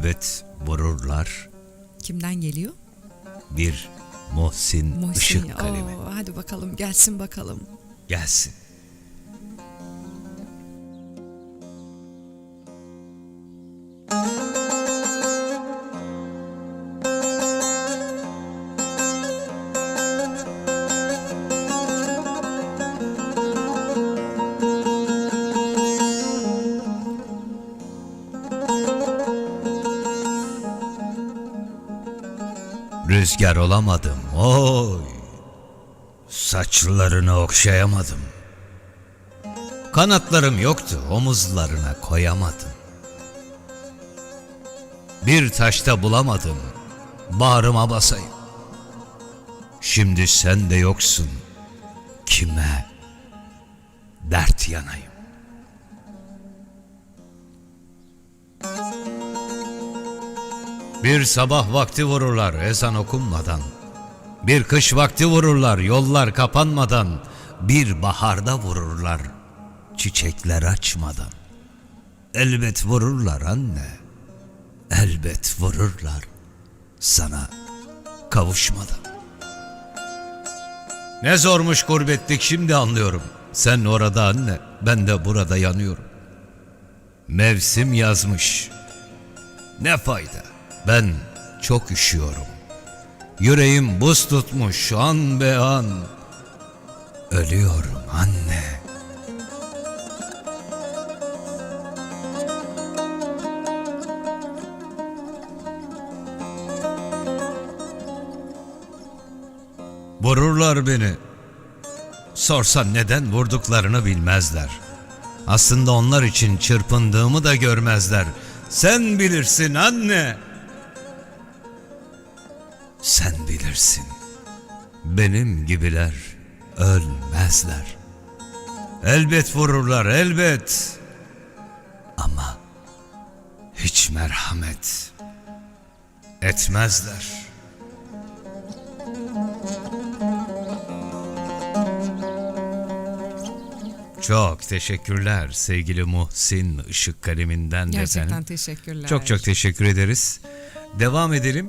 Elbet vururlar Kimden geliyor? bir Muhsin, Muhsin. ışık kalemi. Oo, hadi bakalım gelsin bakalım. Gelsin. Rüzgar olamadım. Oy. Saçlarını okşayamadım. Kanatlarım yoktu, omuzlarına koyamadım. Bir taşta bulamadım, bağrıma basayım. Şimdi sen de yoksun, kime dert yanayım. Bir sabah vakti vururlar ezan okunmadan. Bir kış vakti vururlar yollar kapanmadan. Bir baharda vururlar çiçekler açmadan. Elbet vururlar anne. Elbet vururlar sana kavuşmadan. Ne zormuş gurbetlik şimdi anlıyorum. Sen orada anne, ben de burada yanıyorum. Mevsim yazmış. Ne fayda? Ben çok üşüyorum. Yüreğim buz tutmuş an be an. Ölüyorum anne. Vururlar beni. Sorsan neden vurduklarını bilmezler. Aslında onlar için çırpındığımı da görmezler. Sen bilirsin anne. Sen bilirsin. Benim gibiler ölmezler. Elbet vururlar elbet. Ama hiç merhamet etmezler. Çok teşekkürler sevgili Muhsin Işık Kaleminden de Gerçekten efendim. teşekkürler. Çok çok teşekkür ederiz. Devam edelim.